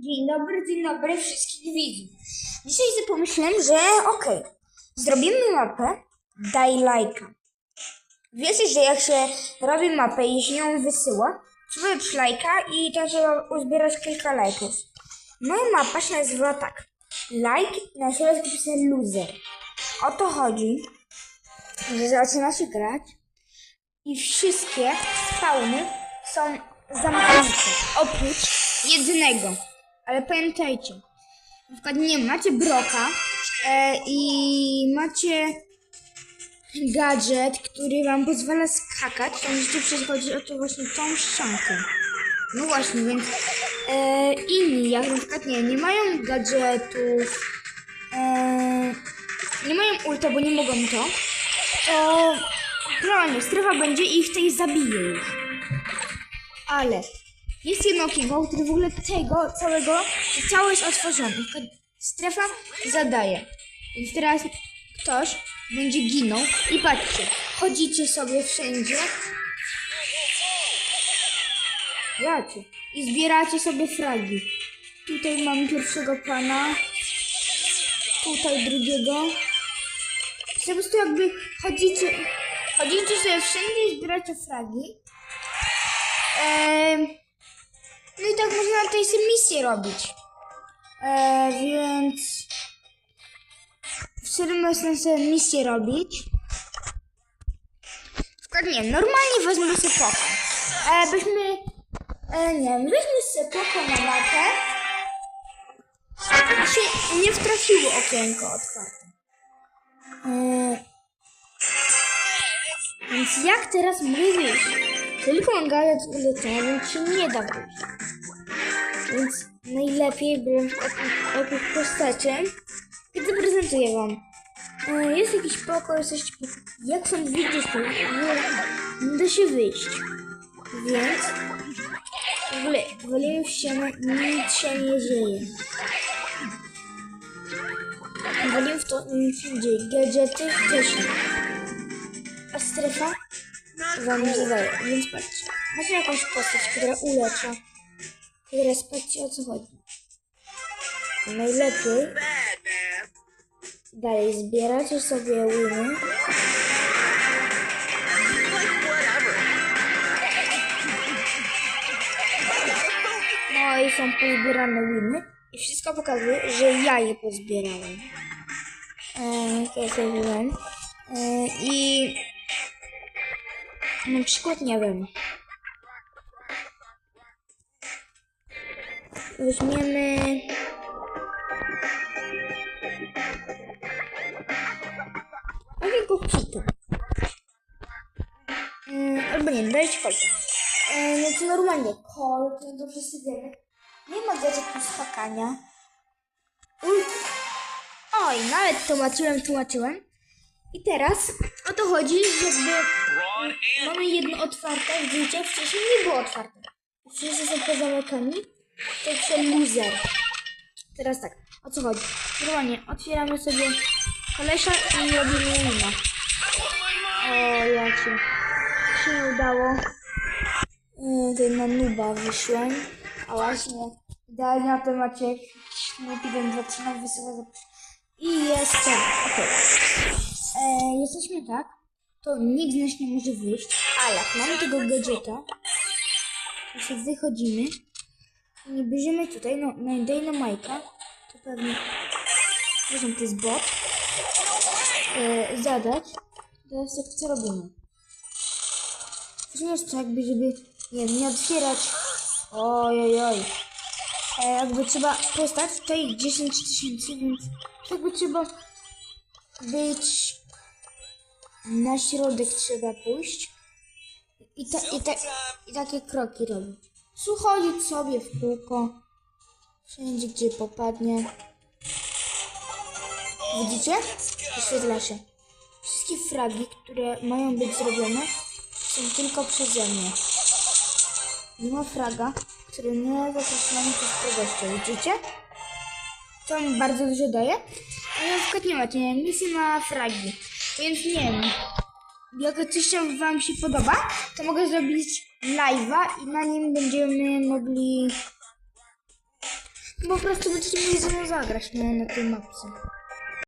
Dzień dobry, dzień dobry wszystkich widzów. Dzisiaj sobie pomyślałem, że okej, zrobimy mapę, daj lajka. Wiecie, że jak się robi mapę i się ją wysyła, trzeba dać lajka i to trzeba uzbierać kilka lajków. Moja mapa się nazywa tak. Like na środku pisane loser. O to chodzi, że zaczyna się grać i wszystkie spawny są zamknięte. Oprócz jednego. Ale pamiętajcie, na przykład nie macie broka e, i macie gadżet, który wam pozwala skakać, to musicie przechodzić o to właśnie tą ściankę. No właśnie, więc e, inni, jak na przykład nie, nie mają gadżetów, e, nie mają ulta, bo nie mogą to, to realnie strefa będzie i ich tej zabije. Ale jest jedno okienko, które w ogóle tego całego, cały jest przykład Strefa zadaje. Więc teraz ktoś będzie ginął i patrzcie, chodzicie sobie wszędzie. Jacie. I zbieracie sobie fragi. Tutaj mamy pierwszego pana. Tutaj drugiego. Po prostu jakby chodzicie, chodzicie sobie wszędzie i zbieracie fragi. Em, no i tak można na tej misję robić. E, więc w którym sobie misję robić. Przykład nie, normalnie wezmę sobie poko. E, byśmy, e, nie wiem, weźmy sobie poko na mapę. I się nie wtrafiło okienko otwarte. E, więc jak teraz wyjść? Tylko mam gadać ulecenia, więc się nie da wyjść. Więc najlepiej przykład jakąś postacią i zaprezentuję wam. E, Jest jakiś pokój, pokój. Jak są widzieć, to nie da się wyjść. Więc w ogóle ścianę, nic się nie dzieje. Walimy w to, nic się dzieje. Gadżety nie. A strefa wam nie zadaje, więc patrzcie. Macie jakąś postać, która ulecza. Teraz patrzcie o co chodzi. Najlepiej dalej zbieracie sobie winy. No i są pozbierane winy. I wszystko pokazuje, że ja je pozbierałem. Eee, to sobie wziąłem. Eee, I na przykład nie wiem. Weźmiemy. Jakiego pita? Mm, albo nie, dajcie kolkę. E, no to normalnie, kol, to, to wszyscy wiemy. Nie ma gadżetu skakania. Ult. Oj, nawet tłumaczyłem, tłumaczyłem. I teraz o to chodzi, żeby mamy jedno otwarte, widzicie, wcześniej nie było otwarte. Wszyscy są pozamykani. To jest loser. Teraz tak, o co chodzi? Normalnie otwieramy sobie kolesia i robimy inna. O, ja cię. Się nie udało. Yy, Tutaj na nuba wyszłem. A właśnie, idealnie na temacie Snoop 1, 2, 3 nam wysyła zaproszenie. I jestem. Okej. E, Jesteśmy tak, to nikt z nas nie może wyjść, ale jak mamy tego gadżeta, to się wychodzimy bierzemy tutaj, no, na Dynamite'a, to pewnie, zresztą to jest bot, e, zadać, teraz tak co robimy? Weźmiesz to jakby, żeby, nie nie otwierać, oj, oj, e, jakby trzeba postać tutaj 10 tysięcy, więc jakby trzeba być na środek trzeba pójść. I, ta, i, ta, i takie kroki robić. Tu chodzić sobie w kółko, wszędzie gdzie popadnie. Widzicie? Wyświetla się. Wszystkie fragi, które mają być zrobione, są tylko przeze mnie. Nie ma fraga, który nie zapraszamy przez kogoś. Widzicie? To mi bardzo dużo daje. A na przykład nie macie, misję na fragi. Więc nie wiem. Jak coś wam się podoba, to mogę zrobić live'a i na nim będziemy mogli... Po prostu będziecie mieli ze mną zagrać na tej mapce.